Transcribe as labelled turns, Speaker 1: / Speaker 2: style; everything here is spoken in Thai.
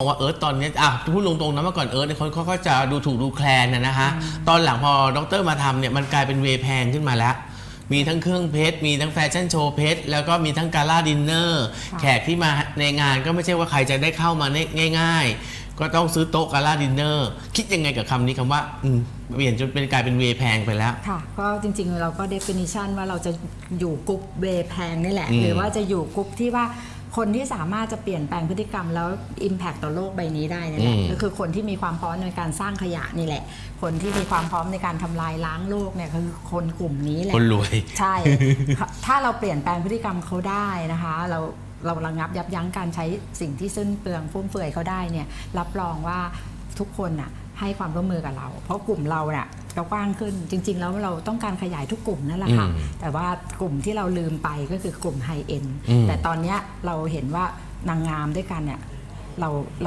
Speaker 1: บอกว่าเอิร์ธตอนเนี้ยอะพูดตรงๆนะเมื่อก่อนเอิร์ธเนี่ยคนเขาก็จะดูถูกดูแคลนนะนะฮะตอนหลังพอดรมาทำเนี่ยมันกลายเป็นเวย์แพงขึ้นมาแล้ว มีทั้งเครื่องเพชร มีทั้งแฟชั่นโชว์เพชร แล้วก็มีทั้งกาล่าดินเนอร์ แขกที่มาในงานก็ไม่ใช่ว่าใครจะได้เข้ามาได้ง่าย ๆ ก็ต้องซื้อโต๊ะกาล่าดินเนอร์ คิดยังไงกับคำนี้คำว่าอืมเปลี่ยนจนเป็นกลายเป็นเวย์แพงไปแล้ว
Speaker 2: ค่ะ ก็จริงๆเราก็ definition ว่าเราจะอยู่กรุ๊ปเวแพงนี่แหละ
Speaker 1: อืม
Speaker 2: หรือว่าจะอยู่กรุ๊ปที่ว่า คนที่สามารถจะเปลี่ยนแปลงพฤติกรรมแล้ว Impact ต่อโลกใบนี้ได้นี่แหละ
Speaker 1: อืม
Speaker 2: ก็คือคนที่มีความพร้อมในการสร้างขยะนี่แหละ คนที่มีความพร้อมในการทำลายล้างโลกเนี่ยคือคนกลุ่มนี้แหละ
Speaker 1: คนรวย
Speaker 2: ใช่ ถ้าเราเปลี่ยนแปลงพฤติกรรมเขาได้นะคะ เราเราระงับยับยั้งการใช้สิ่งที่สิ้นเปลืองฟุ่มเฟือยเขาได้เนี่ย รับรองว่าทุกคนน่ะให้ความร่วมมือกับเรา เพราะกลุ่มเราน่ะ ก็กว้างขึ้น จริง ๆ แล้วเราต้องการขยายทุกกลุ่มนั่นแหละค่ะ
Speaker 1: อืม
Speaker 2: แต่ว่ากลุ่มที่เราลืมไปก็คือกลุ่มไฮเอ็น
Speaker 1: อืม
Speaker 2: แต่ตอนเนี้ยเราเห็นว่านางงามด้วยกันเนี่ยเราเรา